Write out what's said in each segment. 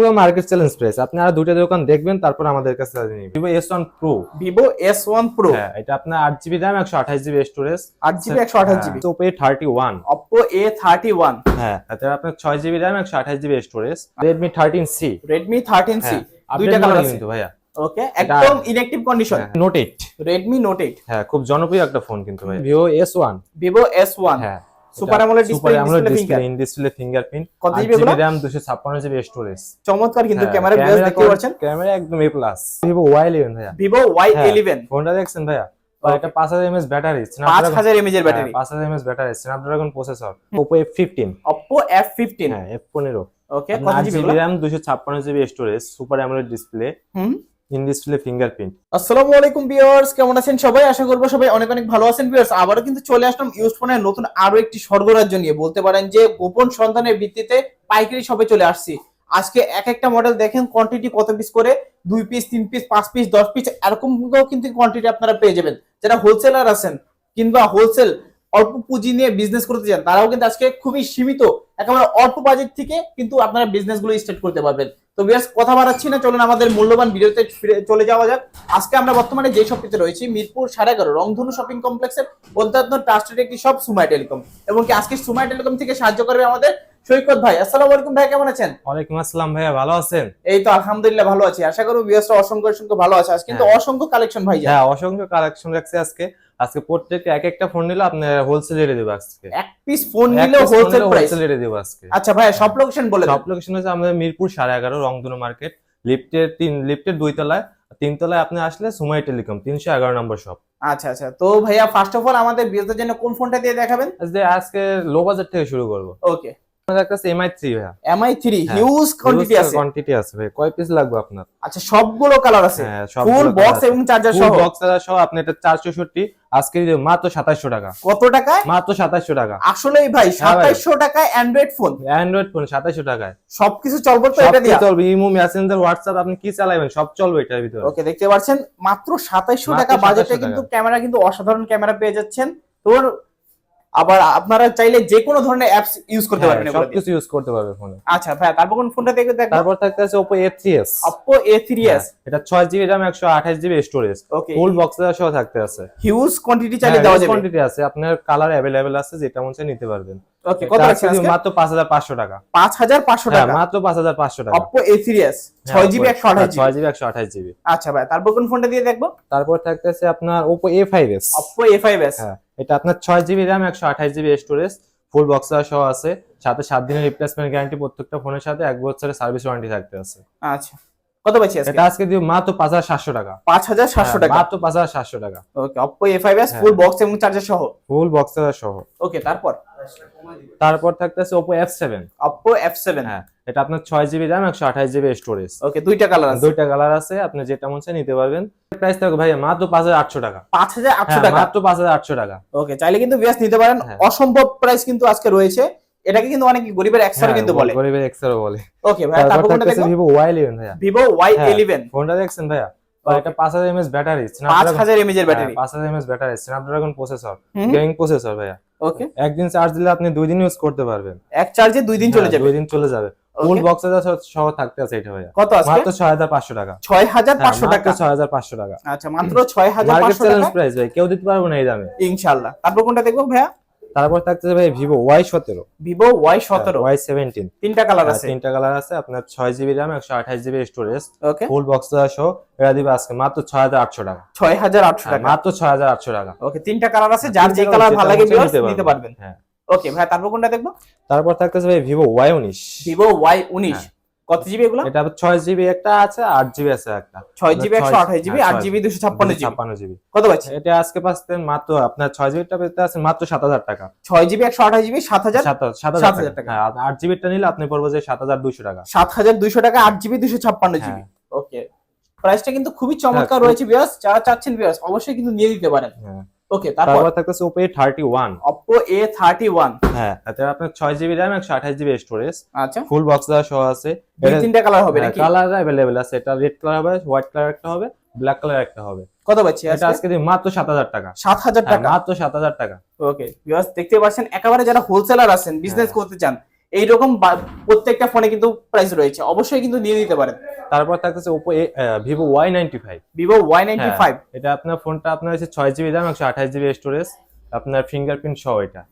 পুরো market challenge price আপনি আর দুটো দোকান দেখবেন তারপর আমাদের কাছে নিবেন Vivo S one pro Vivo S one pro হ্যাঁ এটা আপনার আট জিবি র্যাম একশো আঠাশ জিবি স্টোরেজ আট জিবি একশো আঠাশ GB Oppo A thirty one Oppo A thirty one হ্যাঁ তাতে আপনার ছয় জিবি র্যাম একশো আঠাশ GB storage Redmi thirteen C Redmi thirteen C দুইটা কালার কিন্তু ভাইয়া। ওকে একদম inactive condition note eight Redmi note eight হ্যাঁ খুব জনপ্রিয় একটা ফোন কিন্তু ভাই Vivo S one Vivo S one হ্যাঁ। AMOLED display, display display in display fingerprint কত জিবি এগুলো? র্যাম দুশো ছাপ্পান্ন জিবি স্টোরেজ চমৎকার কিন্তু ক্যামেরা ভিউয়ার্স দেখতে পাচ্ছেন। ক্যামেরা একদম A plus Vivo Y eleven ভাইয়া। ভিভো ওয়াই হ্যাঁ, ইলেভেন ফোনটা দেখছেন ভাইয়া? এটা পাঁচ হাজার এমএস ব্যাটারি পাঁচ হাজার এর ব্যাটারি পাঁচ হাজার MS battery Snapdragon processor fifteen Oppo F fifteen হ্যাঁ এফ পনেরো ওকে কত জিবি দুশো ছাপ্পান্ন GB storage super AMOLED display hmm. In fingerprint আসসালামু আলাইকুম ভিউয়ার্স, কেমন আছেন সবাই? আশা করব সবাই অনেক অনেক ভালো আছেন ভিউয়ার্স। আবারও কিন্তু চলে আসলাম ইউজ ফোনের নতুন আরও একটি স্বর্গরাজ্য নিয়ে। বলতে পারেন যে গোপন সন্ধানের ভিত্তিতে পাইকারি শপে চলে আসছি। আজকে এক একটা মডেল দেখেন কোয়ান্টিটি কত পিস করে? দুই পিস তিন পিস পাঁচ পিস দশ পিস এরকম কিন্তু কোয়ান্টিটি আপনারা পেয়ে যাবেন। যারা হোলসেলার আছেন কিংবা হোলসেল অল্প পুঁজি নিয়ে বিজনেস করতে চান, তারাও কিন্তু আজকে খুবই সীমিত, একেবারে অল্প বাজেট থেকে কিন্তু আপনারা বিজনেসগুলো স্টার্ট করতে পারবেন। তো বিয়াস কথা বাড়াচ্ছি না, চলুন আমাদের মূল্যবান ভিডিওতে ফিরে চলে যাওয়া যাক। আজকে আমরা বর্তমানে যে শপটিতে রয়েছি, মিরপুর সাড়ে এগারো, রংধনু শপিং কমপ্লেক্সের অধ্যাত্ম ট্রাস্টেড একটি শপ সুমাই টেলিকম এবং কি আজকে সুমাই টেলিকম থেকে সাহায্য করবে আমাদের সৈকত ভাই আসসালামু আলাইকুম ভাই কেমন আছেন? ওয়ালাইকুম আসসালাম ভাইয়া ভালো আছেন? এই তো আলহামদুলিল্লাহ ভালো আছি। আশা করব বিয়াসটা অসংখ্য অসংখ্য ভালো আছে। আজকে কিন্তু হ্যাঁ। অসংখ্য কালেকশন ভাই হ্যাঁ অসংখ্য কালেকশন রাখছি আজকে। আজকে প্রত্যেকটা এক একটা ফোন নিলে আপনি হোলসেল রেটে দেবো আজকে। এক পিস ফোন নিলেও হোলসেল প্রাইস রেটে দেবো আজকে। আচ্ছা ভাই সব লোকেশন বলে সব লোকেশন হচ্ছে আমাদের মিরপুর সাড়ে এগারো রংধনু মার্কেট লিফটের তিন লিফটের দুই তলায়। তিন তলায় আপনি আসলে সুমাই টেলিকম তিনশো এগারো নম্বর শপ আচ্ছা আচ্ছা। তো ভাইয়া ফার্স্ট অফ অল আমাদের বিয়ের জন্য কোন ফোনটা দিয়ে দেখাবেন? আজকে আজকে লো বাজার থেকে শুরু করব। ওকে কাছে এমআই থ্রি ভাইয়া। এমআই থ্রি হ্যাঁ, হিউজ কোয়ান্টিটি আছে কোয়ান্টিটি আছে। ভাই কয় পিস লাগবে আপনার? আচ্ছা সবগুলো কালার আছে। হ্যাঁ ফুল বক্স এবং চার্জার সহ। বক্স সহ আপনি এটা আজকে মাত্র টাকা। কত টাকায়? মাত্র টাকা। আসলেই ভাই টাকায় অ্যান্ড্রয়েড ফোন অ্যান্ড্রয়েড ফোন টাকায়। সবকিছু চলবে তো এটা দিয়ে। চলবে। ইমো মেসেঞ্জার আপনি কি চালাবেন? সব চলবে এটার ভিতরে। ওকে দেখতে পাচ্ছেন মাত্র সাতাইশশো মাত্র টাকা বাজেটে কিন্তু ক্যামেরা কিন্তু অসাধারণ ক্যামেরা পেয়ে যাচ্ছেন। তো আবার আপনারা চাইলে যে কোনো ধরনের অ্যাপস ইউজ করতে পারবেন হ্যাঁ, দিয়ে। সবকিছু ইউজ করতে পারবে ফোনে আচ্ছা ভাই তারপর কোন ফোনটা দেখে দেখো তারপর থাকতে আছে Oppo A3s Oppo A3s এটা ছয় জিবি র্যাম একশো আঠাশ GB storage okay full box সহ থাকতে আছে। হিউজ কোয়ান্টিটি চাইলে দেওয়া যাবে। কোয়ান্টিটি আছে। আপনার কালার অ্যাভেলেবেল আছে যেটা মন চায় নিতে পারবেন। ওকে কত আছে আজকে? মাত্র পাঁচ হাজার পাঁচশো টাকা। পাঁচ হাজার পাঁচশো হ্যাঁ টাকা? মাত্র পাঁচ হাজার পাঁচশো টাকা। Oppo A3s ছয় জিবি একশো আঠাশ জিবি ছয় জিবি একশো আঠাশ জিবি আচ্ছা ভাই তারপর কোন ফোনটা দিয়ে দেখব? তারপর থাকতেছে আপনার Oppo A5s Oppo A5s হ্যাঁ। এটা আপনার ছয় জিবি র্যাম একশো আঠাশ জিবি স্টোরেজ ফুল বক্সার সহ আছে। সাথে সাত দিনের রিপ্লেসমেন্ট গ্যারান্টি প্রত্যেকটা ফোনের সাথে এক বছরের সার্ভিস ওয়ারেন্টি থাকতে আছে। আচ্ছা। কত পাচ্ছি আজকে? এটা আজকে দিও মাত্র পাঁচ হাজার সাতশো টাকা। পাঁচ হাজার সাতশো হ্যাঁ, টাকা? মাত্র পাঁচ হাজার সাতশো টাকা। ওকে Oppo A5s হ্যাঁ। ফুল বক্স এবং চার্জার সহ? ফুল বক্স সহ। ওকে তারপর? তারপর থাকতেছে Oppo F7 Oppo F7 হ্যাঁ এটা আপনার ছয় জিবি র্যাম একশো আঠাশ জিবি স্টোরেজ ওকে দুইটা কালার আছে। দুইটা কালার আছে আপনি যেটা মন চায় নিতে পারবেন। প্রাইস থাকবে ভাই মাত্র পাঁচ হাজার আটশো টাকা। পাঁচ হাজার আটশো হ্যাঁ, টাকা? মাত্র পাঁচ হাজার আটশো টাকা। ওকে চাইলে কিন্তু বিয়াস নিতে পারেন। হ্যাঁ। অসম্ভব প্রাইস কিন্তু আজকে রয়েছে। এটাকে কিন্তু অনেকে গরিবের একসাথে হ্যাঁ, কিন্তু বলে। গরিবের এক্সেরও বলে। ওকে ভাই তারপর কোনটা দেখো ওয়াই ইলেভেন ভাইয়া। ভিভো ওয়াই হ্যাঁ। ফোনটা দেখছেন ভাইয়া. এটা পাঁচ হাজার এমএস ব্যাটারি পাঁচ হাজার এর ব্যাটারি পাঁচ হাজার MS battery Snapdragon processor. Gaming processor ভাইয়া। ওকে একদিন চার্জ দিলে আপনি দুই দিন ইউজ করতে পারবেন। এক চার্জে দুই দিন চলে হ্যাঁ, যাবে। দুই দিন চলে যাবে। ফুল. বক্স সহ থাকতে আছে এটা ভাইয়া। কত আছে মাত্র ছয় হাজার পাঁচশো টাকা। ছয় হাজার হ্যাঁ, পাঁচশো মাত্র টাকা। ছয় হাজার পাঁচশো টাকা। আচ্ছা মাত্র ছয় হাজার মার্কেট চ্যালেঞ্জ প্রাইস ভাই কেউ দিতে পারবে না এই দামে। ইনশাল্লাহ। তারপর কোনটা দেখব ভাইয়া? তারপর থাকতেছে ভাই ভিভো ওয়াই সতেরো। ভিভো ওয়াই সতেরো। ওয়াই সেভেন্টিন তিনটা কালার আছে। তিনটা কালার আছে। আপনার ছয় জিবি র্যাম একশো আঠাশ GB storage okay full box সহ এটা দিবে আজকে মাত্র ছয় হাজার আটশো টাকা। ছয় হাজার আটশো হ্যাঁ, টাকা। মাত্র ছয় হাজার আটশো টাকা। ওকে তিনটা কালার আছে যার যে কালার ভালো লাগে নিতে পারবেন। হ্যাঁ ওকে ভাই তারপর কোনটা দেখব? তারপর থাকতেছে ভাই ভিভো ওয়াই উনিশ। ভিভো ওয়াই উনিশ। হ্যাঁ। কত জিবি এগুলো? এটা আবার ছয় জিবি একটা আছে আট জিবি আছে একটা। ছয় জিবি একশো ছয়- আঠাশ জিবি হ্যাঁ, আট জিবি দুশো ছাপ্পান্ন জিবি ছাপ্পান্ন জিবি কত পাচ্ছি এটা আজকে পাচ্ছেন মাত্র আপনার ছয় জিবিটা পেতে আছে মাত্র সাত হাজার টাকা। ছয় জিবি একশো আঠাশ জিবি সাত হাজার? সাত সাত 7,000 হাজার টাকা। টাকা। হ্যাঁ, আর আট জিবিটা নিলে আপনি পড়ব যে সাত হাজার দুইশো টাকা। সাত হাজার দুইশো টাকা আট জিবি দুশো ছাপ্পান্ন জিবি। ওকে প্রাইসটা কিন্তু খুবই চমৎকার হ্যাঁ, রয়েছে বিয়াস যারা চাচ্ছেন বিয়াস অবশ্যই কিন্তু নিয়ে দিতে পারেন। হ্যাঁ। ওকে তারপর থাকতেছে one Oppo A thirty one হ্যাঁ তাতে আপনার ছয় জিবি র্যাম একশো আঠাশ জিবি স্টোরেজ আচ্ছা। ফুল বক্স সহ আছে। তিনটা কালার হবে নাকি? কালার অ্যাভেলেবেল আছে। এটা রেড কালার হবে হোয়াইট কালার একটা হবে ব্ল্যাক কালার একটা হবে। কত পাচ্ছি এটা আজকে? মাত্র সাত হাজার টাকা। সাত হাজার হ্যাঁ, টাকা? মাত্র সাত হাজার টাকা। ওকে বিয়াস দেখতে পাচ্ছেন একেবারে যারা হোলসেলার আছেন বিজনেস হ্যাঁ। করতে চান এইরকম প্রত্যেকটা ফোনে কিন্তু প্রাইস রয়েছে। অবশ্যই কিন্তু নিয়ে নিতে পারেন। তারপর থাকতেছে Oppo Vivo Y ninety five Vivo Y ninety five এটা আপনার ফোনটা আপনার হচ্ছে ছয় জিবি দাম একশো আঠাশ জিবি স্টোরেজ আপনার ফিঙ্গারপ্রিন্ট সহ এটা।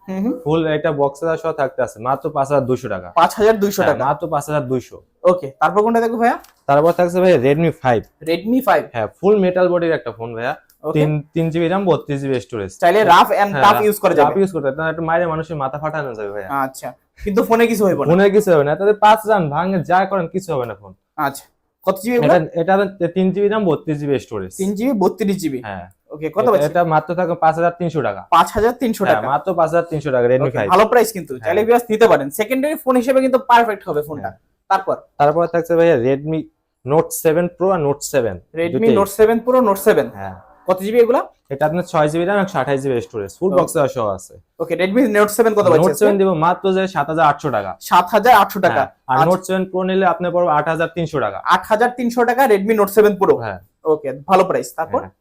ফুল এটা বক্স সহ থাকতে আছে মাত্র পাঁচ হাজার দুশো টাকা। পাঁচ হাজার দুইশো হ্যাঁ, টাকা। মাত্র পাঁচ হাজার দুইশো। ওকে তারপর কোনটা দেখো ভাইয়া? তারপর থাকছে ভাই রেডমি ফাইভ রেডমি ফাইভ হ্যাঁ ফুল মেটাল বডির একটা ফোন ভাইয়া। তিন তিন জিবি রাম বত্রিশ জিবি স্টোরেজ চাইলে রাফ এন্ড টাফ ইউজ করা যাবে। ইউজ করতে আপনার একটু মায়ের মানুষের মাথা ফাটানো যাবে ভাইয়া। আচ্ছা কিন্তু ফোনে কিছু হবে না। ফোনে কিছু হবে না তাদের পাঁচ রান ভাঙে যা করেন কিছু হবে না ফোন আচ্ছা। কত জিবি এটা তিন জিবি দাম বত্রিশ জিবি স্টোরেজ তিন জিবি বত্রিশ জিবি হ্যাঁ। ওকে কত এটা- এটা মাত্র থাকে পাঁচ হাজার তিনশো টাকা। পাঁচ হাজার তিনশো হ্যাঁ, টাকা। মাত্র পাঁচ হাজার তিনশো টাকা রেডমি ফাইভ ভালো প্রাইস কিন্তু। হ্যাঁ। চাইলে বিয়াস নিতে পারেন। সেকেন্ডারি ফোন হিসেবে কিন্তু পারফেক্ট হবে ফোনটা তারপর? তারপর থাকছে ভাইয়া রেডমি নোট সেভেন প্রো আর note seven Redmi note seven pro note seven হ্যাঁ। কত জিবি এগুলা? এটা আপনার ছয় জিবি রাম একশো আঠাশ জিবি স্টোরেজ ফুল. বক্স সহ আছে। ওকে রেডমি নোট সেভেন কত নোট পাচ্ছি সেভেন দিব মাত্র যে সাত হাজার আটশো টাকা। সাত হাজার আটশো টাকা। হ্যাঁ, আর নোট সেভেন প্রো নিলে আপনার পড়বে আট হাজার তিনশো টাকা। আট হাজার তিনশো টাকা রেডমি নোট সেভেন প্রো হ্যাঁ। ওকে ভালো প্রাইস তারপর? হ্যাঁ।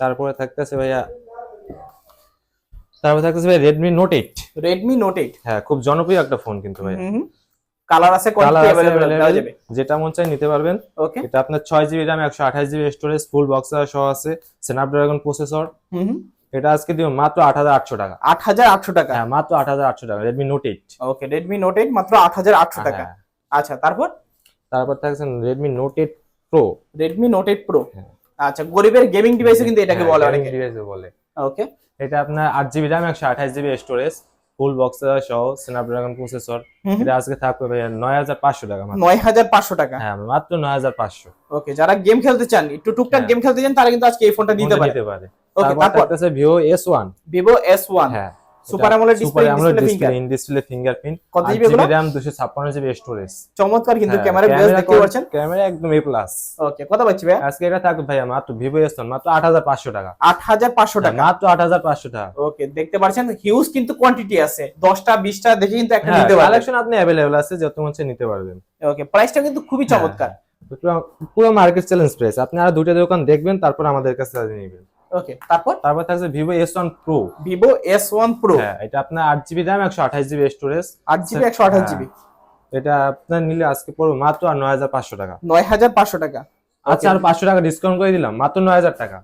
তারপরে থাকতেছে ভাইয়া তারপরে থাকতেছে ভাই Redmi note eight Redmi note eight হ্যাঁ খুব জনপ্রিয় একটা ফোন কিন্তু ভাই কালার আছে কালার কোয়ান্টিটি আছে अवेलेबल দেওয়া available, যাবে যেটা মন চাই নিতে পারবেন ওকে এটা আপনার ছয় জিবি র্যাম একশো আঠাশ জিবি স্টোরেজ ফুল বক্স সহ আছে স্ন্যাপড্রাগন প্রসেসর হুম এটা আজকে দিব মাত্র আট হাজার আটশো টাকা আট হাজার আটশো টাকা হ্যাঁ মাত্র আট হাজার আটশো টাকা Redmi note eight okay Redmi note eight মাত্র আট হাজার আটশো টাকা হ্যাঁ আচ্ছা তারপর তারপর থাকছে Redmi note eight pro Redmi note eight pro হ্যাঁ। আচ্ছা গরিবের গেমিং ডিভাইসে কিন্তু এটাকে বলে অনেকে বলে ওকে এটা আপনার আট জিবি র্যাম একশো আঠাশ জিবি স্টোরেজ full box সহ স্ন্যাপড্রাগন প্রসেসর এটা আজকে থাকবে ভাইয়া নয় হাজার পাঁচশো টাকা। নয় হাজার পাঁচশো টাকা? হ্যাঁ মাত্র নয় হাজার পাঁচশো। ওকে যারা গেম খেলতে চান একটু টুকটাক হ্যাঁ। গেম খেলতে চান তারা কিন্তু আজকে এই ফোনটা নিতে পারে। নিতে পারে। ওকে তারপর আছে Vivo S one Vivo S one হ্যাঁ। Display, AMOLED display display, finger। in কত জিবি এগুলো? দুশো ছাপ্পান্ন জিবি স্টোরেজ চমৎকার কিন্তু হ্যাঁ, ক্যামেরা ভিউয়ার্স দেখতে পাচ্ছেন। ক্যামেরা একদম এ প্লাস ওকে কত পাচ্ছি ভাই আজকে এটা থাকবে ভাইয়া মাত্র ভিভো এস মাত্র আট হাজার পাঁচশো টাকা। আট হাজার পাঁচশো টাকা। মাত্র আট হাজার পাঁচশো টাকা। ওকে দেখতে পাচ্ছেন হিউজ কিন্তু কোয়ান্টিটি আছে। দশটা বিশটা দেখে কিন্তু একটা হ্যাঁ নিতে পারবেন। কালেকশন আপনি অ্যাভেলেবল আছে যত মনে নিতে পারবেন। ওকে প্রাইসটা কিন্তু খুবই হ্যাঁ, চমৎকার। পুরো- মার্কেট চ্যালেঞ্জ প্রাইস আপনি আর দুইটা দোকান দেখবেন তারপর আমাদের কাছে নেবেন ওকে তারপর? তারপর থাকছে Vivo S one pro Vivo S one pro হ্যাঁ এটা আপনার আট জিবি র্যাম একশো আঠাশ জিবি স্টোরেজ আট জিবি একশো আঠাশ হ্যাঁ। জিবি এটা আপনার নিলে আজকে পড়বে মাত্র আর নয় হাজার পাঁচশো টাকা। নয় হাজার পাঁচশো টাকা। আচ্ছা আর পাঁচশো টাকা ডিসকাউন্ট করে দিলাম মাত্র নয় হাজার টাকা।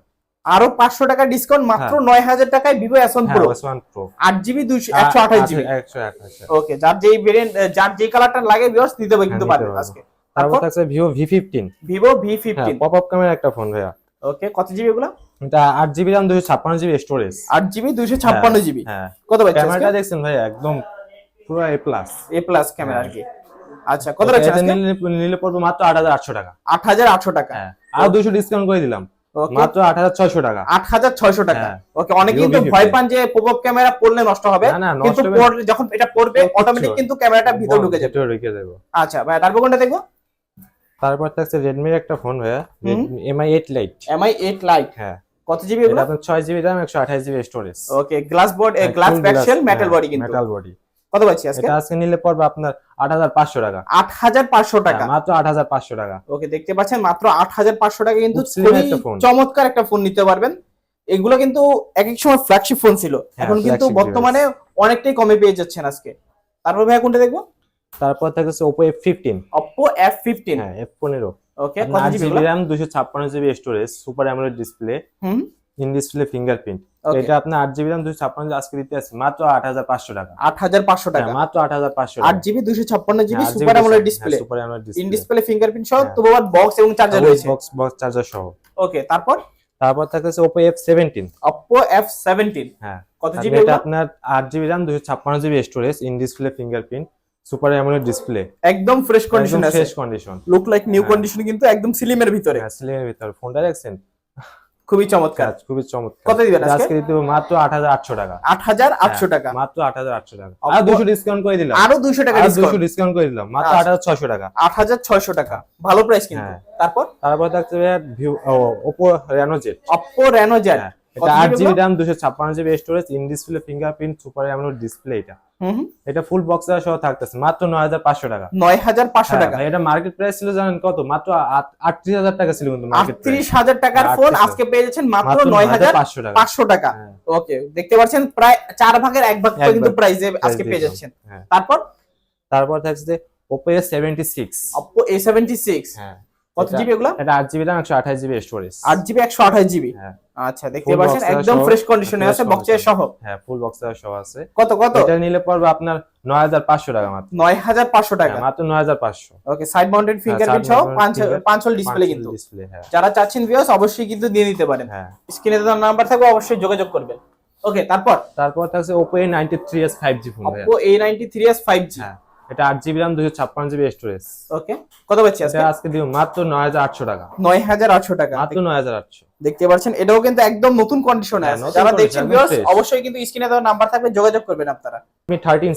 আরও পাঁচশো টাকা ডিসকাউন্ট মাত্র হ্যাঁ। নয় হাজার টাকায় ভিভো এস ওয়ান হ্যাঁ প্রো প্রো আট জিবি দুইশো একশো আঠাশ জিবি একশো আঠাশ। ওকে যার যেই ভেরিয়েন্ট যার যেই কালারটা লাগে ভিউয়ার্স নিতে পারবে কিন্তু হ্যাঁ, পারব। আজকে। তারপর থাকছে Vivo V fifteen Vivo V হ্যাঁ ফিফটিন পপ আপ ক্যামেরা একটা ফোন ভাইয়া। ওকে কত জিবি এগুলো? এটা আট জিবি র্যাম দুশো ছাপ্পান্ন জিবি স্টোরেজ আট জিবি দুইশো ছাপ্পান্ন জিবি হ্যাঁ। কত পাচ্ছি ক্যামেরাটা দেখছেন ভাইয়া একদম পুরো A plus A plus camera আর কি। আচ্ছা কত রাখছেন নিলে পড়বে মাত্র আট হাজার আটশো টাকা। আট হাজার আটশো টাকা। হ্যাঁ আর দুশো ডিসকাউন্ট করে দিলাম। মাত্র আট হাজার ছয়শো টাকা। আট হাজার ছয়শো টাকা। ওকে অনেকে কিন্তু ভয় পান যে আপ ক্যামেরা পড়লে নষ্ট হবে। কিন্তু যখন এটা পড়বে অটোমেটিক কিন্তু ক্যামেরাটা ভিতরে ঢুকে যাবে। ভিতরে ঢুকে যাবে। আচ্ছা ভাই তারপর কোনটা দেখব? তারপর থাকছে রেডমির একটা ফোন ভাইয়া। Mi eight lite Mi eight lite হ্যাঁ। কত জিবি এগুলো? আপনার ছয় জিবি র্যাম একশো আঠাশ GB storage okay glass board glass back shell metal body কিন্তু। মেটাল বডি কত পাচ্ছি আজকে? এটা আজকে নিলে পড়বে আপনার আট হাজার পাঁচশো টাকা। আট হাজার পাঁচশো টাকা। হ্যাঁ, মাত্র আট হাজার পাঁচশো টাকা। ওকে দেখতে পাচ্ছেন মাত্র আট হাজার পাঁচশো টাকা কিন্তু। চমৎকার একটা ফোন নিতে পারবেন। এগুলো কিন্তু এক এক সময় ফ্ল্যাগশিপ ফোন ছিল। হ্যাঁ, এখন কিন্তু বর্তমানে অনেকটাই কমে পেয়ে যাচ্ছেন আজকে। তারপর ভাই কোনটা দেখব? তারপর থাকছে Oppo F fifteen Oppo F fifteen হ্যাঁ এফ পনেরো ওকে আট জিবি? র্যাম দুশো ছাপ্পান্ন GB storage super AMOLED display hmm. In display fingerprint এটা আপনার আট জিবি র্যাম দুশো ছাপ্পান্ন আজকে দিতে আছে মাত্র আট হাজার পাঁচশো টাকা। আট হাজার পাঁচশো টাকা। হ্যাঁ, মাত্র আট হাজার পাঁচশো আট জিবি দুশো ছাপ্পান্ন জিবি হ্যাঁ, super AMOLED display super AMOLED display in display fingerprint সহ হ্যাঁ। তো বক্স এবং চার্জার রয়েছে। বক্স বক্স চার্জার সহ। ওকে তারপর? তারপর থাকছে Oppo F seventeen Oppo F seventeen হ্যাঁ। কত জিবি এটা আপনার আট জিবি র্যাম দুশো ছাপ্পান্ন GB storage in display fingerprint super AMOLED display একদম ফ্রেশ কন্ডিশন আছে। Fresh condition look like new হ্যাঁ। কন্ডিশন কিন্তু একদম সিলিমের ভিতরে। স্লিমের ভিতর। ফোনটা দেখছেন? খুবই চমৎকার। খুবই চমৎকার। কত দিবেন আজকে? আজকে দিতে হবে মাত্র আট হাজার আটশো টাকা। আট হাজার আটশো হ্যাঁ, টাকা। মাত্র আট হাজার আটশো টাকা। Oppo- আর দুশো ডিসকাউন্ট করে দিলাম। আরও দুইশো টাকা আর দুশো ডিসকাউন্ট ডিসকাউন্ট করে দিলাম। মাত্র আচ্ছা। আট হাজার ছয়শো টাকা। আট হাজার ছয়শো টাকা। ভালো প্রাইস কিন্তু। হ্যাঁ। তারপর? তারপর থাকছে view Oppo Reno Z Oppo Reno Z হ্যাঁ। এটা আট জিবি র্যাম দুশো ছাপ্পান্ন GB storage in display fingerprint super AMOLED display এটা। হুম এটা ফুল বক্স সহ থাকতেছে মাত্র নয় হাজার পাঁচশো টাকা। নয় হাজার পাঁচশো হ্যাঁ, টাকা। এটা মার্কেট প্রাইস ছিল জানেন কত? মাত্র আটত্রিশ হাজার টাকা ছিল কিন্তু মার্কেট আটত্রিশ হাজার টাকার ফোন আজকে পেয়ে যাচ্ছেন মাত্র নয় হাজার পাঁচশো টাকা। টাকা। হ্যাঁ, ওকে দেখতে পাচ্ছেন প্রায় চার ভাগের এক ভাগ কিন্তু প্রাইসে আজকে পেয়ে যাচ্ছেন। হ্যাঁ। তারপর? তারপর থাকছে Oppo S seventy six Oppo A seventy six হ্যাঁ। কত জিবি এগুলো? এটা আট জিবি র্যাম একশো আঠাশ জিবি স্টোরেজ আট জিবি একশো আঠাশ জিবি হ্যাঁ। আচ্ছা দেখতে পাচ্ছেন একদম ফ্রেশ কন্ডিশনে আছে বক্সের। সহ। হ্যাঁ ফুল বক্স সহ আছে। কত কত? এটা নিলে পড়বে আপনার নয় হাজার পাঁচশো টাকা মাত্র। নয় হাজার পাঁচশো টাকা। হ্যাঁ, মাত্র নয় হাজার পাঁচশো। ওকে সাইড মাউন্টেড ফিঙ্গারপ্রিন্ট সহ mounted পাঁচ finger- পাঁচ হল ডিসপ্লে কিন্তু। ডিসপ্লে হ্যাঁ। যারা চাচ্ছেন ভিউয়ার্স অবশ্যই কিন্তু দিয়ে নিতে পারেন। হ্যাঁ। স্ক্রিনে দেওয়ার নাম্বার থাকবে অবশ্যই যোগাযোগ করবেন। ওকে তারপর? তারপর থাকছে S five G phone S five G হ্যাঁ। এটা আট জিবি র্যাম দুশো ছাপ্পান্ন জিবি স্টোরেজ ওকে কত পাচ্ছি আজকে? আজকে দিব মাত্র নয় হাজার আটশো টাকা। নয় হাজার আটশো টাকা। মাত্র নয় হাজার আটশো। দেখতে পাচ্ছেন এটাও কিন্তু একদম নতুন কন্ডিশনে হ্যাঁ, আছে। যারা দেখছেন ভিউয়ার্স অবশ্যই কিন্তু স্ক্রিনে দেওয়ার নাম্বার থাকবে যোগাযোগ করবেন আপনারা।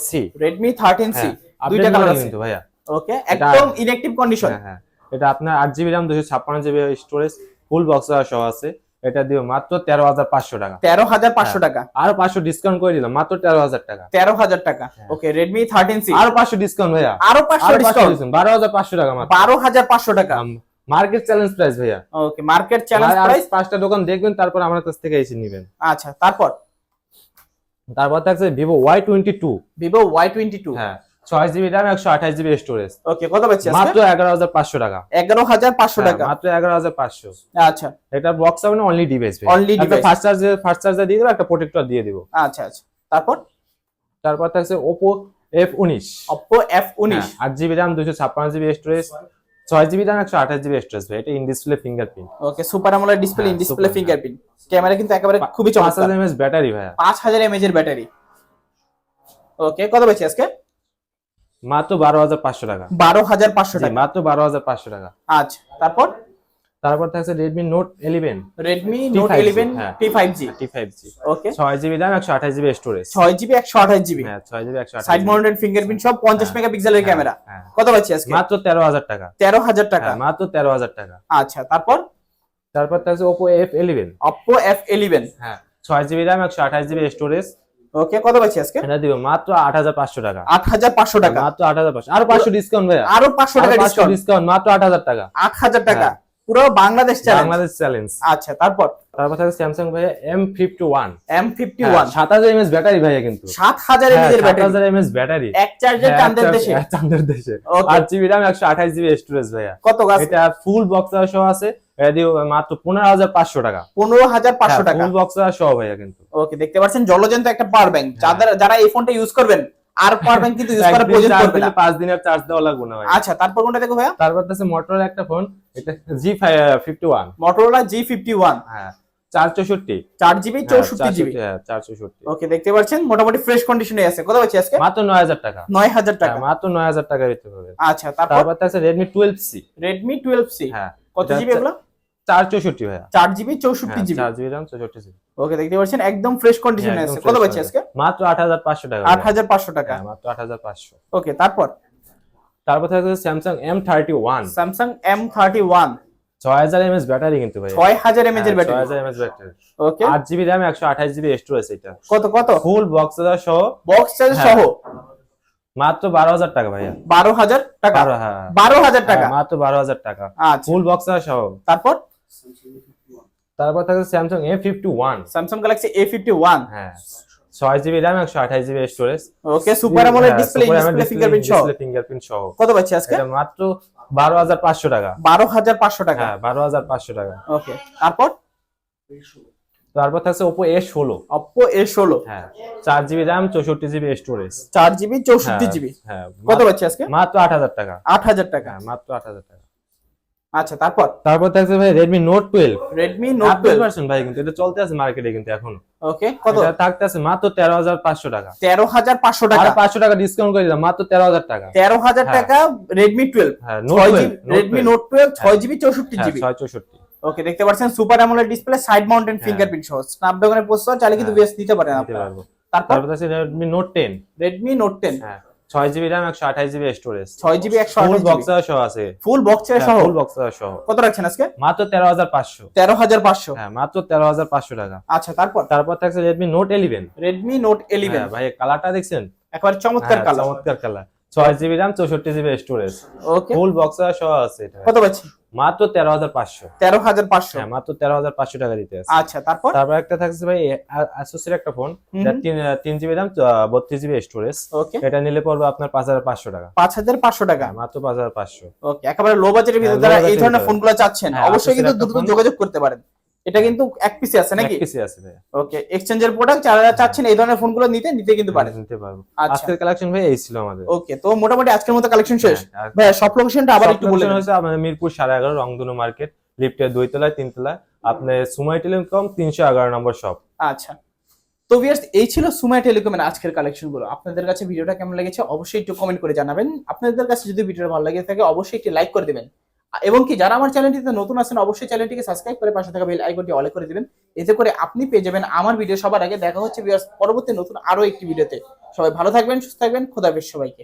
সি রেডমি থার্টিন সি হ্যাঁ দুইটা কালার আছে। কিন্তু ভাইয়া। ওকে একদম ইনঅ্যাক্টিভ কন্ডিশন হ্যাঁ হ্যাঁ। এটা আপনার আট জিবি র্যাম দুশো ছাপ্পান্ন জিবি স্টোরেজ ফুল বক্স সহ আছে। এটা দিব মাত্র তেরো হাজার পাঁচশো টাকা। তেরো হাজার পাঁচশো হ্যাঁ। টাকা। আরও পাঁচশো ডিসকাউন্ট করে দিলাম মাত্র তেরো হাজার টাকা। তেরো হাজার টাকা। ওকে রেডমি থার্টিন সি আরও পাঁচশো ডিসকাউন্ট ভাইয়া। আরও পাঁচশো ডিসকাউন্ট বারো হাজার পাঁচশো টাকা মাত্র। বারো হাজার পাঁচশো টাকা। মার্কেট চ্যালেঞ্জ প্রাইস ভাইয়া। ওকে মার্কেট চ্যালেঞ্জ প্রাইস পাঁচটা দোকান দেখবেন তারপর আমার কাছ থেকে এসে নেবেন। আচ্ছা তারপর? তারপর থাকছে Vivo Y twenty two Vivo Y twenty two হ্যাঁ। ছয় জিবি র্যাম একশো আঠাশ জিবি স্টোরেজ ওকে কত পাচ্ছি মাত্র এগারো হাজার পাঁচশো টাকা। এগারো হাজার পাঁচশো হ্যাঁ, টাকা। মাত্র এগারো হাজার পাঁচশো। আচ্ছা। এটা বক্স হবে না only device Only device। First charger first charger দিয়ে দেবো একটা প্রোটেক্টর দিয়ে দিব। আচ্ছা আচ্ছা। তারপর? তারপর থাকছে ওপো এফ উনিশ। অপো এফ উনিশ। আট জিবি র্যাম দুশো ছাপ্পান্ন জিবি স্টোরেজ ছয় জিবি র্যাম একশো আঠাশ জিবি স্টোরেজ ভাই। এটা in display fingerprint okay super AMOLED display in হ্যাঁ, ডিসপ্লে ফিঙ্গারপ্রিন্ট ক্যামেরা কিন্তু একেবারে খুবই চমৎকার। হাজার এমএস ব্যাটারি ভাইয়া। পাঁচ হাজার এমএজ এর ব্যাটারি ওকে কত পাচ্ছি আজকে? মাত্র বারো হাজার পাঁচশো টাকা। বারো হাজার পাঁচশো টাকা। মাত্র বারো হাজার পাঁচশো টাকা। আচ্ছা তারপর? তারপর থাকছে Redmi Note eleven Redmi Note eleven. T five G T five G okay ছয় জিবি র্যাম একশো আঠাশ জিবি স্টোরেজ ছয় জিবি একশো আঠাশ জিবি হ্যাঁ ছয় জিবি একশো সাইড মাউন্টেড ফিঙ্গারপ্রিন্ট সব পঞ্চাশ হ্যাঁ, মেগাপিক্সেলের ক্যামেরা হ্যাঁ। কত পাচ্ছি আজকে? মাত্র তেরো হাজার টাকা। তেরো হাজার টাকা। হ্যাঁ, মাত্র তেরো হাজার টাকা। আচ্ছা তারপর? তারপর থাকছে Oppo F eleven Oppo F eleven হ্যাঁ ছয় জিবি র্যাম একশো আঠাশ জিবি স্টোরেজ ওকে কত পাচ্ছি আজকে? এটা দিব মাত্র আট হাজার পাঁচশো টাকা। আট হাজার পাঁচশো টাকা। মাত্র আট হাজার পাঁচশো। আরও পাঁচশো ডিসকাউন্ট ভাই আরও পাঁচশো টাকা ডিসকাউন্ট মাত্র আট হাজার টাকা। আট হাজার টাকা। পুরো বাংলাদেশ চ্যালেঞ্জ বাংলাদেশ চ্যালেঞ্জ আচ্ছা তারপর? তারপর থাকছে স্যামসাং ভাইয়া M fifty one M fifty one সাত হাজার এমএস ব্যাটারি ভাইয়া কিন্তু। সাত হাজার এমএজ এর সাত ব্যাটারি হাজার এমএস ব্যাটারি এক চার্জের চান্দের দেশে? হ্যাঁ, চান্দের দেশে। আট জিবি র্যাম একশো আঠাশ জিবি স্টোরেজ ভাইয়া। কত এটা ফুল বক্স সহ আছে। মাত্র পনেরো হাজার পাঁচশো টাকা। পনেরো হাজার পাঁচশো টাকা। ফুল বক্স সহ ভাইয়া কিন্তু। ওকে দেখতে পাচ্ছেন জলজন্ত একটা পাওয়ার ব্যাংক হ্যাঁ। যাদের যারা এই ফোনটা ইউজ করবেন আর পাওয়ার ব্যাংক কিন্তু ইউজ করার প্রয়োজন পড়বে না। দিলে পাঁচ দিনের চার্জ দেওয়া লাগবে না ভাই আচ্ছা তারপর কোনটা দেখো ভাইয়া? তারপর আছে মোটরের একটা ফোন এটা G fifty one Motorola G fifty one হ্যাঁ চার চৌষট্টি। চার জিবি চৌষট্টি জিবি হ্যাঁ চার চৌষট্টি। ওকে দেখতে পাচ্ছেন মোটামুটি ফ্রেশ কন্ডিশনে আছে। কত পাচ্ছি আজকে? মাত্র নয় হাজার টাকা। নয় হাজার টাকা। হ্যাঁ, মাত্র নয় হাজার টাকা দিতে হবে। আচ্ছা তারপর? তারপর আছে Redmi twelve C Redmi twelve C হ্যাঁ কত জিবি এগুলো? চার চৌষট্টি ভাইয়া। চার জিবি চৌষট্টি জিবি চার জিবি র্যাম চৌষট্টি জিবি ওকে দেখতে পাচ্ছেন একদম ফ্রেশ কন্ডিশনে আছে। কত fresh আজকে? মাত্র আট হাজার পাঁচশো টাকা। আট হাজার পাঁচশো টাকা। মাত্র আট হাজার পাঁচশো। ওকে তারপর? তারপর থাকছে Samsung M thirty one Samsung M thirty one ছয় হাজার এমএস ব্যাটারি কিন্তু ভাই। ছয় হাজার এমএজ এর ব্যাটারি। ছয় হাজার এমএস ব্যাটারি। ওকে আট জিবি র্যাম একশো আঠাশ জিবি স্টোরেজ এটা। কত কত? ফুল বক্স চার্জার সহ। বক্স হ্যাঁ। সহ? মাত্র বারো হাজার টাকা ভাইয়া। বারো হাজার টাকা? বারো হ্যাঁ। হাজার টাকা? হ্যাঁ, মাত্র বারো হাজার টাকা। ফুল বক্স চার্জার সহ। তারপর? তারপর থাকছে Samsung A fifty one Samsung Galaxy A fifty one হ্যাঁ। ছয় জিবি একশো আঠাশ GB storage okay super AMOLED display display fingerprint সহ? ফিঙ্গারপ্রিন্ট সহ। কত পাচ্ছি আজকে? এটা মাত্র বারো হাজার পাঁচশো টাকা। বারো হাজার পাঁচশো টাকা? হ্যাঁ বারো হাজার পাঁচশো টাকা। ওকে তারপর? তারপর থাকছে ষোলো। অপো এ ষোলো। হ্যাঁ চার জিবি র্যাম চৌষট্টি জিবি স্টোরেজ চার জিবি চৌষট্টি জিবি হ্যাঁ কত পাচ্ছি আজকে? মাত্র আট হাজার টাকা। আট হাজার টাকা। হ্যাঁ মাত্র আট হাজার টাকা। আচ্ছা তারপর? তারপর থাকছে ভাই Note twelve Redmi Note update twelve version ভাই কিন্তু এটা চলতে আছে মার্কেটে কিন্তু এখন। ওকে কত? এটা থাকতে আছে মাত্র তেরো হাজার পাঁচশো টাকা। তেরো হাজার পাঁচশো আর টাকা পাঁচশো টাকা ডিসকাউন্ট করে দিলাম মাত্র তেরো হাজার টাকা। তেরো হাজার হ্যাঁ। টাকা রেডমি টুয়েলভ হ্যাঁ নোট ছয় twelve GB Redmi Note twelve ছয় জিবি চৌষট্টি জিবি চৌষট্টি। ওকে দেখতে পাচ্ছেন super AMOLED display side mountain fingerprint সহ। স্ন্যাপড্রাগনের প্রসেসর চাইলে কিন্তু হ্যাঁ। বেশ নিতে পারেন আপনারা। তারপর? তারপর আছে Redmi Note ten Redmi Note ten হ্যাঁ। ছয় জিবি র্যাম একশো আঠাশ জিবি স্টোরেজ ছয় জিবি একশো আঠাশ বক্স সহ আছে। ফুল বক্স সহ? ফুল বক্স সহ। কত রাখছেন আজকে? মাত্র তেরো হাজার পাঁচশো। তেরো হাজার পাঁচশো? হ্যাঁ মাত্র তেরো হাজার পাঁচশো টাকা। আচ্ছা তারপর? তারপর থাকছে Redmi Note eleven Redmi Note eleven ভাই কালারটা দেখছেন? একবার চমৎকার হ্যাঁ, কালার চমৎকার কালার ছয় জিবি র্যাম চৌষট্টি জিবি স্টোরেজ ফুল বক্স সহ আছে এটা। কত পাচ্ছি মাত্র তেরো হাজার পাঁচশো। তেরো হাজার পাঁচশো। হ্যাঁ মাত্র তেরো হাজার পাঁচশো টাকা দিতে আছে। আচ্ছা তারপর? তারপর একটা থাকছে ভাই আসুসের একটা ফোন তিন তিন জিবি দাম বত্রিশ জিবি স্টোরেজ ওকে। এটা নিলে পড়বে আপনার পাঁচ হাজার পাঁচশো টাকা। পাঁচ হাজার পাঁচশো টাকা? হ্যাঁ, মাত্র পাঁচ হাজার পাঁচশো। ওকে একেবারে লো বাজেটের ভিতরে হ্যাঁ, যারা এই ধরনের ফোন ফোনগুলো চাচ্ছেন হ্যাঁ, অবশ্যই কিন্তু দ্রুত যোগাযোগ করতে পারেন। এটা কিন্তু এক পিসে আছে নাকি? এক পিসে আছে ভাই ওকে এক্সচেঞ্জের প্রোডাক্ট যারা চাচ্ছেন এই ধরনের ফোনগুলো নিতে নিতে কিন্তু পারেন। নিতে পারব। আচ্ছা। আজকের কালেকশন ভাই এই ছিল আমাদের। ওকে তো মোটামুটি আজকের মতো কালেকশন শেষ। হ্যাঁ, আর ভাইয়া সব লোকেশনটা আবার একটু বলে হচ্ছে আমাদের মিরপুর সাড়ে এগারো রংধনু মার্কেট লিফটের দুই তলায় তিন তলায় আপনার সুমাই টেলিকম তিনশো এগারো নম্বর শপ আচ্ছা। তো ভিউয়ার্স এই ছিল সুমাই টেলিকমের আজকের কালেকশনগুলো। আপনাদের কাছে ভিডিওটা কেমন লেগেছে অবশ্যই একটু কমেন্ট করে জানাবেন। আপনাদের কাছে যদি ভিডিওটা ভালো লাগে থাকে অবশ্যই একটি লাইক করে দিবেন। এবং কি যারা আমার চ্যানেলটিতে নতুন আছেন, অবশ্যই চ্যানেলটিকে সাবস্ক্রাইব করে পাশে থাকা বেল আইকনটি অলে করে দিবেন। এতে করে আপনি পেয়ে যাবেন আমার ভিডিও সবার আগে। দেখা হচ্ছে পরবর্তী নতুন আরও একটি ভিডিওতে সবাই ভালো থাকবেন, সুস্থ থাকবেন। খোদা হাফেজ সবাইকে।